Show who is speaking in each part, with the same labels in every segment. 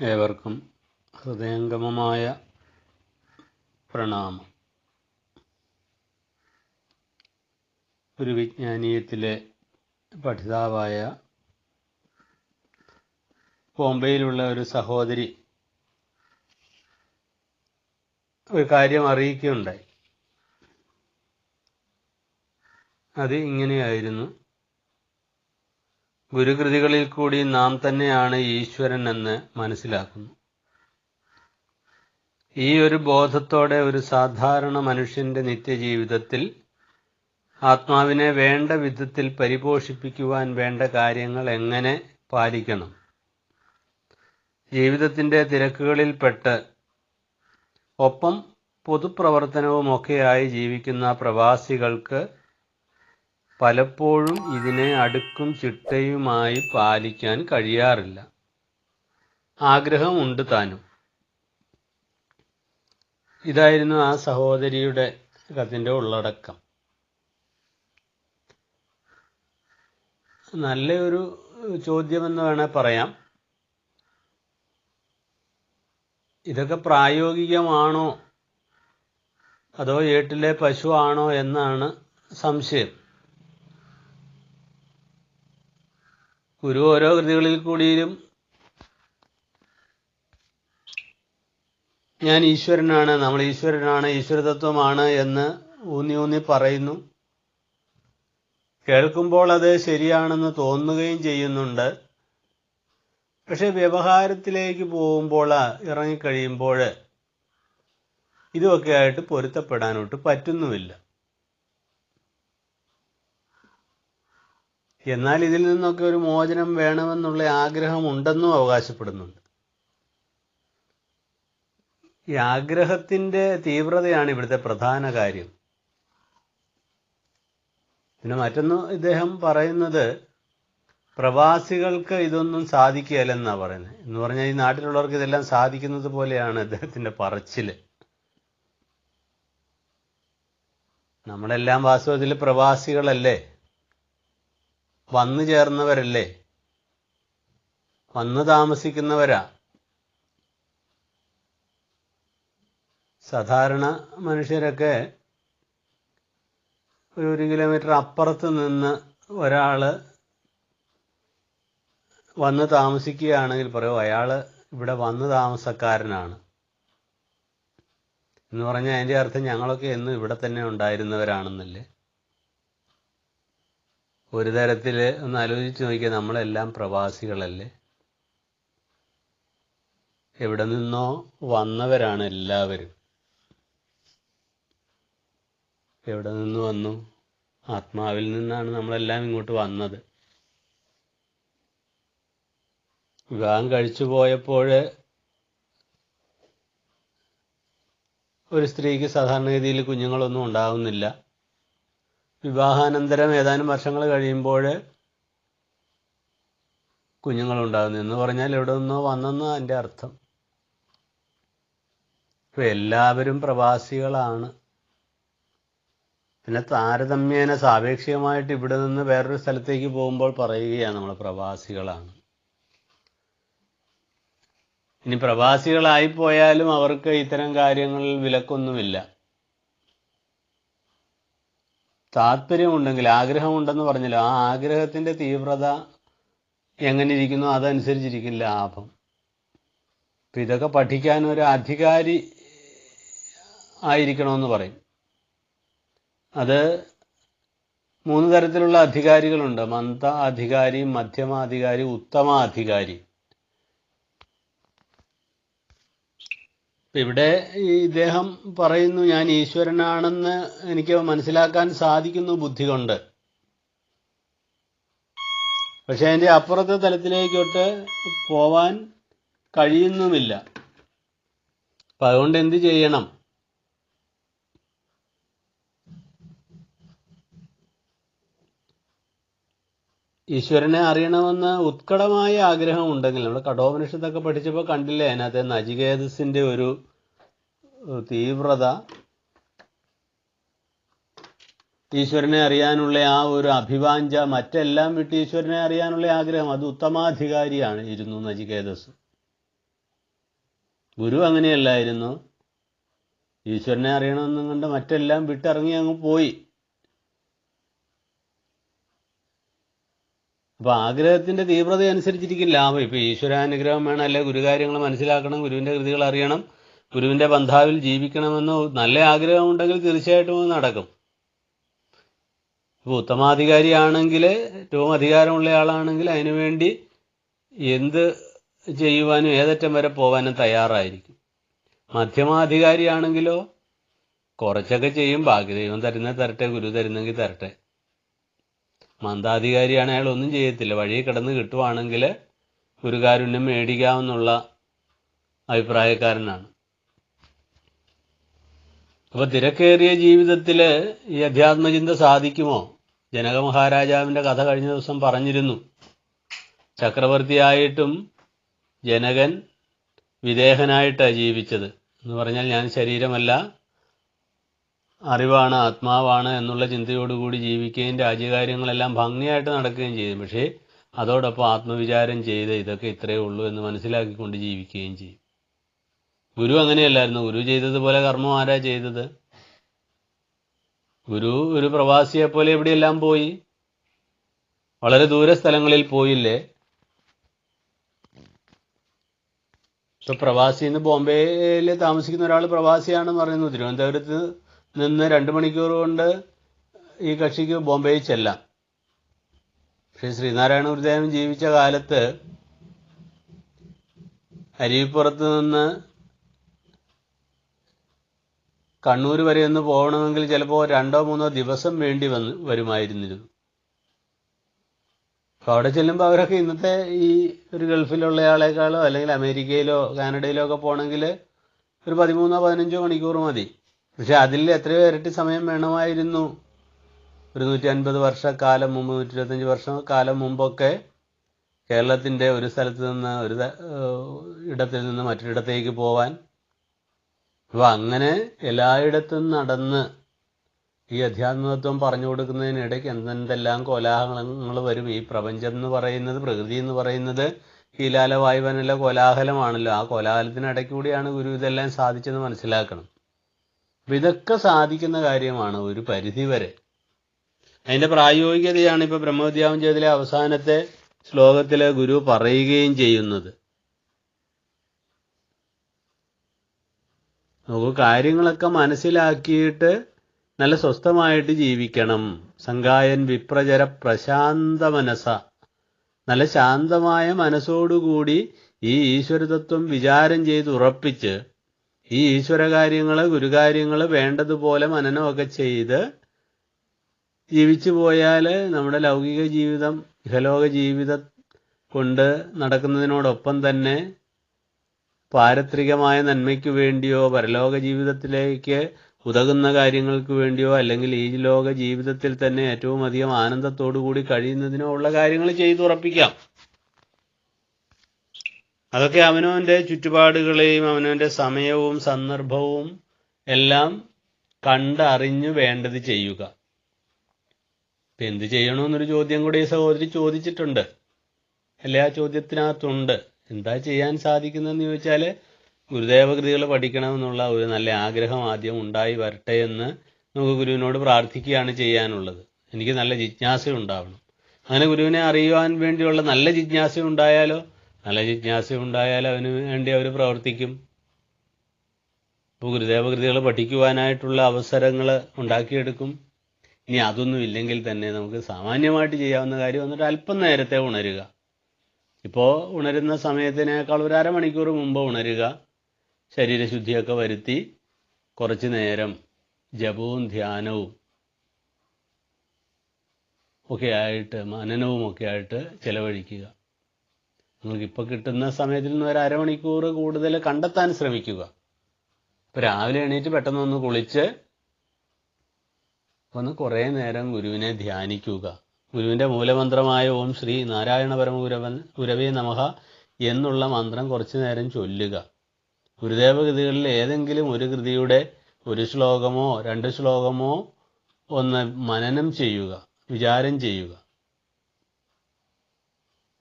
Speaker 1: ഏവർക്കും ഹൃദയംഗമമായ പ്രണാമം. ഒരു വിജ്ഞാനീയത്തിലെ പഠിതാവായ ബോംബെയിലുള്ള ഒരു സഹോദരി ഒരു കാര്യം അറിയിക്കുകയുണ്ടായി. അത് ഇങ്ങനെയായിരുന്നു. ഗുരുകൃതികളിൽ കൂടി നാം തന്നെയാണ് ഈശ്വരൻ എന്ന് മനസ്സിലാക്കുന്നു. ഈ ഒരു ബോധത്തോടെ ഒരു സാധാരണ മനുഷ്യന്റെ നിത്യജീവിതത്തിൽ ആത്മാവിനെ വേണ്ട വിധത്തിൽ പരിപോഷിപ്പിക്കുവാൻ വേണ്ട കാര്യങ്ങൾ എങ്ങനെ പാലിക്കണം? ജീവിതത്തിന്റെ തിരക്കുകളിൽപ്പെട്ട് ഒപ്പം പൊതുപ്രവർത്തനവുമൊക്കെയായി ജീവിക്കുന്ന പ്രവാസികൾക്ക് പലപ്പോഴും ഇതിനെ അടുക്കും ചിട്ടയുമായി പാലിക്കാൻ കഴിയാറില്ല. ആഗ്രഹമുണ്ട് താനും. ഇതായിരുന്നു ആ സഹോദരിയുടെ കഥന്റെ ഉള്ളടക്കം. നല്ലൊരു ചോദ്യമെന്ന് വേണേൽ പറയാം. ഇതൊക്കെ പ്രായോഗികമാണോ? അതോ ഏട്ടിലെ പശു ആണോ എന്നാണ് സംശയം. ഗുരു ഓരോ കൃതികളിൽ കൂടിയും ഞാൻ ഈശ്വരനാണ് നമ്മൾ ഈശ്വരനാണ് ഈശ്വരതത്വമാണ് എന്ന് ഊന്നി ഊന്നി പറയുന്നു. കേൾക്കുമ്പോൾ അത് ശരിയാണെന്ന് തോന്നുകയും ചെയ്യുന്നുണ്ട്. പക്ഷെ വ്യവഹാരത്തിലേക്ക് പോകുമ്പോൾ ഇറങ്ങിക്കഴിയുമ്പോൾ ഇതുമൊക്കെ ആയിട്ട് പൊരുത്തപ്പെടാനോട്ട് പറ്റുന്നുമില്ല. എന്നാൽ ഇതിൽ നിന്നൊക്കെ ഒരു മോചനം വേണമെന്നുള്ള ആഗ്രഹമുണ്ടെന്നും അവകാശപ്പെടുന്നുണ്ട്. ഈ ആഗ്രഹത്തിന്റെ തീവ്രതയാണ് ഇവിടുത്തെ പ്രധാന കാര്യം. പിന്നെ മറ്റൊന്ന് ഇദ്ദേഹം പറയുന്നത് പ്രവാസികൾക്ക് ഇതൊന്നും സാധിക്കുകയല്ലെന്നാണ് പറയുന്നത്. എന്ന് പറഞ്ഞാൽ ഈ നാട്ടിലുള്ളവർക്ക് ഇതെല്ലാം സാധിക്കുന്നത് പോലെയാണ് അദ്ദേഹത്തിന്റെ പറച്ചിൽ നമ്മളെല്ലാം വാസ്തവത്തിൽ പ്രവാസികളല്ലേ? വന്നു ചേർന്നവരല്ലേ? വന്നു താമസിക്കുന്നവരാ? സാധാരണ മനുഷ്യരൊക്കെ ഒരു കിലോമീറ്റർ അപ്പുറത്ത് നിന്ന് ഒരാൾ വന്ന് താമസിക്കുകയാണെങ്കിൽ പറയും അയാൾ ഇവിടെ വന്ന് താമസക്കാരനാണ്. എന്ന് പറഞ്ഞാൽ അതിന്റെ അർത്ഥം ഞങ്ങളൊക്കെ എന്നും ഇവിടെ തന്നെ ഉണ്ടായിരുന്നവരാണെന്നല്ലേ? ഒരു തരത്തിൽ ഒന്ന് ആലോചിച്ച് നോക്കിയാൽ നമ്മളെല്ലാം പ്രവാസികളല്ലേ? എവിടെ നിന്നോ വന്നവരാണ് എല്ലാവരും. എവിടെ നിന്ന് വന്നു? ആത്മാവിൽ നിന്നാണ് നമ്മളെല്ലാം ഇങ്ങോട്ട് വന്നത്. വിവാഹം കഴിച്ചു പോയപ്പോൾ ഒരു സ്ത്രീക്ക് സാധാരണഗതിയിൽ കുഞ്ഞുങ്ങളൊന്നും ഉണ്ടാവുന്നില്ല. വിവാഹാനന്തരം ഏതാനും വർഷങ്ങൾ കഴിയുമ്പോൾ കുഞ്ഞുങ്ങളുണ്ടാകുന്നു. എന്ന് പറഞ്ഞാൽ എവിടെ നിന്നോ വന്നെന്ന് അതിന്റെ അർത്ഥം. ഇപ്പം എല്ലാവരും പ്രവാസികളാണ്. പിന്നെ താരതമ്യേന സാപേക്ഷികമായിട്ട് ഇവിടെ നിന്ന് വേറൊരു സ്ഥലത്തേക്ക് പോകുമ്പോൾ പറയുകയാണ് നമ്മൾ പ്രവാസികളാണ്. ഇനി പ്രവാസികളായി പോയാലും അവർക്ക് ഇത്തരം കാര്യങ്ങളിൽ വിലക്കൊന്നുമില്ല. താല്പര്യമുണ്ടെങ്കിൽ ആഗ്രഹമുണ്ടെന്ന് പറഞ്ഞല്ലോ ആ ആഗ്രഹത്തിന്റെ തീവ്രത എങ്ങനെ ഇരിക്കുന്നു അതനുസരിച്ചിരിക്കും ലാഭം. അപ്പം ഇതൊക്കെ പഠിക്കാൻ ഒരു അധികാരി ആയിരിക്കണമെന്ന് പറയും. അത് മൂന്ന് തരത്തിലുള്ള അധികാരികളുണ്ട്. മന്ദ അധികാരി മധ്യമാധികാരി ഉത്തമാധികാരി. ഇവിടെ ഇദ്ദേഹം പറയുന്നു ഞാൻ ഈശ്വരനാണെന്ന് എനിക്ക് മനസ്സിലാക്കാൻ സാധിക്കുന്നു ബുദ്ധി കൊണ്ട് പക്ഷേ അതിന്റെ അപ്പുറത്തെ തലത്തിലേക്കോട്ട് പോവാൻ കഴിയുന്നുമില്ല. അപ്പൊ അതുകൊണ്ട് എന്ത് ചെയ്യണം? ഈശ്വരനെ അറിയണമെന്ന ഉത്കടമായ ആഗ്രഹം ഉണ്ടെങ്കിൽ നമ്മൾ കഠോപനിഷത്തൊക്കെ പഠിച്ചപ്പോൾ കണ്ടില്ലേ അതിനകത്ത് നജികേതസിന്റെ ഒരു തീവ്രത. ഈശ്വരനെ അറിയാനുള്ള ആ ഒരു അഭിവാഞ്ച മറ്റെല്ലാം വിട്ട് ഈശ്വരനെ അറിയാനുള്ള ആഗ്രഹം അത് ഉത്തമാധികാരിയാണ് ഇരുന്നു നജികേതസ് ഗുരു അങ്ങനെയല്ലായിരുന്നു. ഈശ്വരനെ അറിയണമെന്നും കണ്ട് മറ്റെല്ലാം വിട്ടിറങ്ങി അങ്ങ് പോയി. അപ്പൊ ആഗ്രഹത്തിന്റെ തീവ്രത അനുസരിച്ചിരിക്കും ലാഭം ഇപ്പൊ ഈശ്വരാനുഗ്രഹം വേണം അല്ലെ ഗുരുകാര്യങ്ങൾ മനസ്സിലാക്കണം ഗുരുവിന്റെ കൃതികൾ അറിയണം ഗുരുവിന്റെ ബന്ധാവിൽ ജീവിക്കണമെന്ന് നല്ല ആഗ്രഹം ഉണ്ടെങ്കിൽ തീർച്ചയായിട്ടും അത് നടക്കും. ഇപ്പൊ ഉത്തമാധികാരിയാണെങ്കിൽ ഏറ്റവും അധികാരമുള്ള ആളാണെങ്കിൽ അതിനുവേണ്ടി എന്ത് ചെയ്യുവാനും ഏതറ്റം വരെ പോകാനും തയ്യാറായിരിക്കും. മധ്യമാധികാരിയാണെങ്കിലോ കുറച്ചൊക്കെ ചെയ്യും ബാക്കി ദൈവം തരുന്ന തരട്ടെ ഗുരു തരുന്നെങ്കിൽ തരട്ടെ. മന്ദാധികാരിയാണ് അയാൾ ഒന്നും ചെയ്യത്തില്ല. വഴി കിടന്ന് കിട്ടുവാണെങ്കിൽ ഗുരുകാരുണ്യം മേടിക്കാമെന്നുള്ള അഭിപ്രായക്കാരനാണ്. അപ്പൊ തിരക്കേറിയ ജീവിതത്തിൽ ഈ അധ്യാത്മചിന്ത സാധിക്കുമോ? ജനക മഹാരാജാവിന്റെ കഥ കഴിഞ്ഞ ദിവസം പറഞ്ഞിരുന്നു. ചക്രവർത്തിയായിട്ടും ജനകൻ വിദേഹനായിട്ടാണ് ജീവിച്ചത്. എന്ന് പറഞ്ഞാൽ ഞാൻ ശരീരമല്ല അറിവാണ് ആത്മാവാണ് എന്നുള്ള ചിന്തയോടുകൂടി ജീവിക്കുകയും രാജ്യകാര്യങ്ങളെല്ലാം ഭംഗിയായിട്ട് നടക്കുകയും ചെയ്യും. പക്ഷേ അതോടൊപ്പം ആത്മവിചാരം ചെയ്ത് ഇതൊക്കെ ഇത്രയേ ഉള്ളൂ എന്ന് മനസ്സിലാക്കിക്കൊണ്ട് ജീവിക്കുകയും ചെയ്യും. ഗുരു അങ്ങനെയല്ലായിരുന്നു. ഗുരു ചെയ്തതുപോലെ കർമ്മം ആരാ ചെയ്തത്? ഗുരു ഒരു പ്രവാസിയെ പോലെ എവിടെയെല്ലാം പോയി? വളരെ ദൂര സ്ഥലങ്ങളിൽ പോയില്ലേ? ഇപ്പൊ പ്രവാസി എന്ന് ബോംബെയിൽ താമസിക്കുന്ന ഒരാൾ പ്രവാസിയാണെന്ന് പറയുന്നു. തിരുവനന്തപുരത്ത് നിന്ന് രണ്ട് മണിക്കൂർ കൊണ്ട് ഈ കക്ഷിക്ക് ബോംബെയിൽ ചെല്ലാം. ശ്രീ ശ്രീനാരായണ ഗുരുദേവൻ ജീവിച്ച കാലത്ത് അരുവിപ്പുറത്ത് നിന്ന് കണ്ണൂർ വരെ ഒന്ന് പോകണമെങ്കിൽ ചിലപ്പോൾ രണ്ടോ മൂന്നോ ദിവസം വേണ്ടി വന്ന് വരുമായിരുന്നിരുന്നു. അപ്പോൾ അവിടെ ചെല്ലുമ്പോൾ അവരൊക്കെ ഇന്നത്തെ ഈ ഒരു ഗൾഫിലുള്ള ആളെക്കാളോ അല്ലെങ്കിൽ അമേരിക്കയിലോ കാനഡയിലോ ഒക്കെ പോകണമെങ്കിൽ ഒരു പതിമൂന്നോ പതിനഞ്ചോ മണിക്കൂർ മതി. പക്ഷെ അതിൽ എത്രയോ ഇരട്ടി സമയം വേണമായിരുന്നു. ഒരു നൂറ്റി അൻപത് വർഷക്കാലം മുമ്പ് നൂറ്റി ഇരുപത്തഞ്ച് വർഷം കാലം മുമ്പൊക്കെ കേരളത്തിന്റെ ഒരു സ്ഥലത്ത് നിന്ന് ഒരു ഇടത്തിൽ നിന്ന് മറ്റൊരിടത്തേക്ക് പോവാൻ. അപ്പോൾ അങ്ങനെ എല്ലായിടത്തും നടന്ന് ഈ അധ്യാത്മതത്വം പറഞ്ഞു കൊടുക്കുന്നതിനിടയ്ക്ക് എന്തെന്തെല്ലാം കോലാഹലങ്ങൾ വരും. ഈ പ്രപഞ്ചം എന്ന് പറയുന്നത് പ്രകൃതി എന്ന് പറയുന്നത് ഈ ലാലവായുവനല്ല കോലാഹലമാണല്ലോ. ആ കോലാഹലത്തിനിടയ്ക്കൂടിയാണ് ഗുരു ഇതെല്ലാം സാധിച്ചെന്ന് മനസ്സിലാക്കണം. അപ്പം ഇതൊക്കെ സാധിക്കുന്ന കാര്യമാണ് ഒരു പരിധിവരെ അതിന്റെ പ്രായോഗികതയാണ് ഇപ്പൊ ചെയ്തതിലെ അവസാനത്തെ ശ്ലോകത്തിലെ ഗുരു പറയുകയും ചെയ്യുന്നത്. നമുക്ക് കാര്യങ്ങളൊക്കെ മനസ്സിലാക്കിയിട്ട് നല്ല സ്വസ്ഥമായിട്ട് ജീവിക്കണം. സംഗായൻ വിപ്രചര പ്രശാന്ത മനസ്സ നല്ല ശാന്തമായ മനസ്സോടുകൂടി ഈ ഈശ്വരതത്വം വിചാരം ചെയ്ത് ഉറപ്പിച്ച് ഈ ഈശ്വരകാര്യങ്ങൾ ഗുരുകാര്യങ്ങൾ വേണ്ടതുപോലെ മനനമൊക്കെ ചെയ്ത് ജീവിച്ചു പോയാൽ നമ്മുടെ ലൗകിക ജീവിതം ഇഹലോക ജീവിതം കൊണ്ട് നടക്കുന്നതിനോടൊപ്പം തന്നെ പാരത്രികമായ നന്മയ്ക്ക് വേണ്ടിയോ പരലോക ജീവിതത്തിലേക്ക് ഉതകുന്ന കാര്യങ്ങൾക്ക് വേണ്ടിയോ അല്ലെങ്കിൽ ഈ ലോക ജീവിതത്തിൽ തന്നെ ഏറ്റവും അധികം ആനന്ദത്തോടു കൂടി കഴിയുന്നതിനോ ഉള്ള കാര്യങ്ങൾ ചെയ്തുറപ്പിക്കാം. അതൊക്കെ അവനവന്റെ ചുറ്റുപാടുകളെയും അവനവന്റെ സമയവും സന്ദർഭവും എല്ലാം കണ്ടറിഞ്ഞു വേണ്ടത് ചെയ്യുക. ഇപ്പൊ എന്ത് ചെയ്യണമെന്നൊരു ചോദ്യം കൂടെ ഈ സഹോദരി ചോദിച്ചിട്ടുണ്ട്. അല്ലെ ആ ചോദ്യത്തിനകത്തുണ്ട്. എന്താ ചെയ്യാൻ സാധിക്കുന്നതെന്ന് ചോദിച്ചാൽ ഗുരുദേവകൃതികൾ പഠിക്കണമെന്നുള്ള ഒരു നല്ല ആഗ്രഹം ആദ്യം ഉണ്ടായി വരട്ടെ എന്ന് നമുക്ക് ഗുരുവിനോട് പ്രാർത്ഥിക്കുകയാണ് ചെയ്യാനുള്ളത്. എനിക്ക് നല്ല ജിജ്ഞാസ ഉണ്ടാവണം അങ്ങനെ ഗുരുവിനെ അറിയുവാൻ വേണ്ടിയുള്ള നല്ല ജിജ്ഞാസ ഉണ്ടായാലോ നല്ല ജിജ്ഞാസ ഉണ്ടായാൽ അവന് വേണ്ടി അവർ പ്രവർത്തിക്കും. ഗുരുദേവകൃതികൾ പഠിക്കുവാനായിട്ടുള്ള അവസരങ്ങൾ ഉണ്ടാക്കിയെടുക്കും. ഇനി അതൊന്നും ഇല്ലെങ്കിൽ തന്നെ നമുക്ക് സാമാന്യമായിട്ട് ചെയ്യാവുന്ന കാര്യം വന്നിട്ട് അല്പം നേരത്തെ ഉണരുക. ഇപ്പോൾ ഉണരുന്ന സമയത്തിനേക്കാൾ ഒരു അരമണിക്കൂർ മുമ്പ് ഉണരുക. ശരീരശുദ്ധിയൊക്കെ വരുത്തി കുറച്ച് നേരം ജപവും ധ്യാനവും ഒക്കെ ആയിട്ട് മനനവും ഒക്കെ ആയിട്ട് ചെലവഴിക്കുക. നിങ്ങൾക്കിപ്പോൾ കിട്ടുന്ന സമയത്തിൽ നിന്ന് ഒരു അരമണിക്കൂർ കൂടുതൽ കണ്ടെത്താൻ ശ്രമിക്കുക. ഇപ്പോൾ രാവിലെ എണീറ്റ് പെട്ടെന്ന് ഒന്ന് കുളിച്ച് ഒന്ന് കുറേ നേരം ഗുരുവിനെ ധ്യാനിക്കുക. ഗുരുവിന്റെ മൂലമന്ത്രമായ ഓം ശ്രീ നാരായണ പരമഗുരവൻ ഗുരവേ നമഹ എന്നുള്ള മന്ത്രം കുറച്ചു നേരം ചൊല്ലുക. ഗുരുദേവ കൃതികളിൽ ഏതെങ്കിലും ഒരു കൃതിയുടെ ഒരു ശ്ലോകമോ രണ്ട് ശ്ലോകമോ ഒന്ന് മനനം ചെയ്യുക വിചാരം ചെയ്യുക.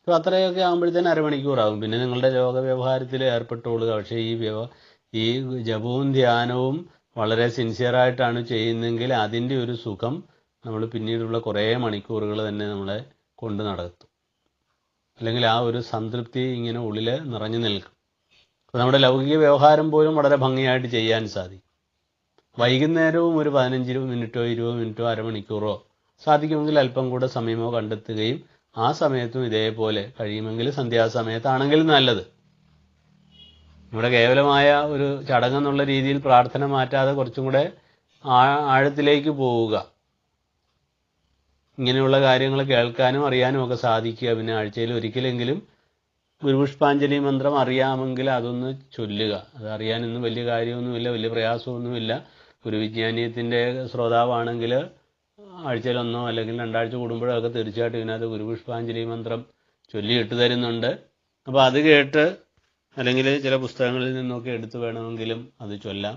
Speaker 1: അപ്പോൾ അത്രയൊക്കെ ആകുമ്പോഴത്തേന് അരമണിക്കൂറാകും. പിന്നെ നിങ്ങളുടെ രോഗവ്യവഹാരത്തിൽ ഏർപ്പെട്ടോളുക പക്ഷേ ഈ വ്യവ ഈ ജപവും ധ്യാനവും വളരെ സിൻസിയറായിട്ടാണ് ചെയ്യുന്നതെങ്കിൽ അതിന്റെ ഒരു സുഖം നമ്മൾ പിന്നീടുള്ള കുറേ മണിക്കൂറുകൾ തന്നെ നമ്മളെ കൊണ്ട് നടത്തും. അല്ലെങ്കിൽ ആ ഒരു സംതൃപ്തി ഇങ്ങനെ ഉള്ളിൽ നിറഞ്ഞു നിൽക്കും. നമ്മുടെ ലൗകിക വ്യവഹാരം പോലും വളരെ ഭംഗിയായിട്ട് ചെയ്യാൻ സാധിക്കും. വൈകുന്നേരവും ഒരു പതിനഞ്ച് മിനിറ്റോ ഇരുപത് മിനിറ്റോ അരമണിക്കൂറോ സാധിക്കുമെങ്കിൽ അല്പം കൂടെ സമയമോ കണ്ടെത്തുകയും ആ സമയത്തും ഇതേപോലെ കഴിയുമെങ്കിൽ സന്ധ്യാസമയത്താണെങ്കിൽ നല്ലത്. നമ്മുടെ കേവലമായ ഒരു ചടങ്ങെന്നുള്ള രീതിയിൽ പ്രാർത്ഥന മാറ്റാതെ കുറച്ചും കൂടെ ആഴത്തിലേക്ക് പോവുക. ഇങ്ങനെയുള്ള കാര്യങ്ങൾ കേൾക്കാനും അറിയാനും ഒക്കെ സാധിക്കുക. പിന്നെ ആഴ്ചയിൽ ഒരിക്കലെങ്കിലും ഗുരുപുഷ്പാഞ്ജലി മന്ത്രം അറിയാമെങ്കിൽ അതൊന്ന് ചൊല്ലുക. അത് അറിയാനൊന്നും വലിയ കാര്യമൊന്നുമില്ല വലിയ പ്രയാസമൊന്നുമില്ല. ഗുരുവിജ്ഞാനീയത്തിന്റെ ശ്രോതാവാണെങ്കിൽ ആഴ്ചയിൽ ഒന്നോ അല്ലെങ്കിൽ രണ്ടാഴ്ച കൂടുമ്പോഴോ ഒക്കെ തീർച്ചയായിട്ടും ഇതിനകത്ത് ഗുരുപുഷ്പാഞ്ജലി മന്ത്രം ചൊല്ലിയിട്ട് തരുന്നുണ്ട്. അപ്പോൾ അത് കേട്ട് അല്ലെങ്കിൽ ചില പുസ്തകങ്ങളിൽ നിന്നൊക്കെ എടുത്തു വേണമെങ്കിലും അത് ചൊല്ലാം.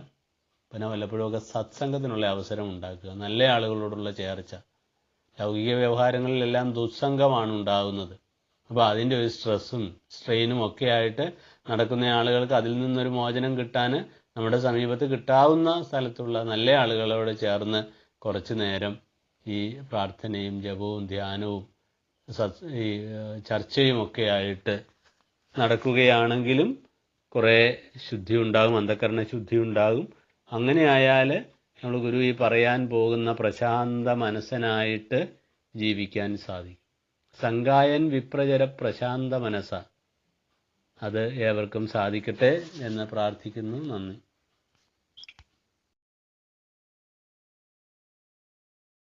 Speaker 1: പിന്നെ വല്ലപ്പോഴുമൊക്കെ സത്സംഗത്തിനുള്ള അവസരം ഉണ്ടാക്കുക. നല്ല ആളുകളോടുള്ള ചേർച്ച. ലൗകിക വ്യവഹാരങ്ങളിലെല്ലാം ദുസ്സംഗമാണ് ഉണ്ടാകുന്നത് അപ്പോൾ അതിന്റെ ഒരു സ്ട്രെസ്സും സ്ട്രെയിനും ഒക്കെ ആയിട്ട് നടക്കുന്ന ആളുകൾക്ക് അതിൽ നിന്നൊരു മോചനം കിട്ടാൻ നമ്മുടെ സമീപത്ത് കിട്ടാവുന്ന സ്ഥലത്തുള്ള നല്ല ആളുകളോട് ചേർന്ന് കുറച്ച് നേരം ഈ പ്രാർത്ഥനയും ജപവും ധ്യാനവും ഈ ആയിട്ട് നടക്കുകയാണെങ്കിലും കുറേ ശുദ്ധി ഉണ്ടാകും അന്ധകരണ ശുദ്ധി ഉണ്ടാകും അങ്ങനെയായാൽ നമ്മൾ ഗുരു ഈ പറയാൻ പോകുന്ന പ്രശാന്ത മനസ്സനായിട്ട് ജീവിക്കാൻ സാധിക്കും. സംഗായൻ വിപ്രചര പ്രശാന്ത മനസ്സ. അത് ഏവർക്കും സാധിക്കട്ടെ എന്ന് പ്രാർത്ഥിക്കുന്നു. നന്ദി.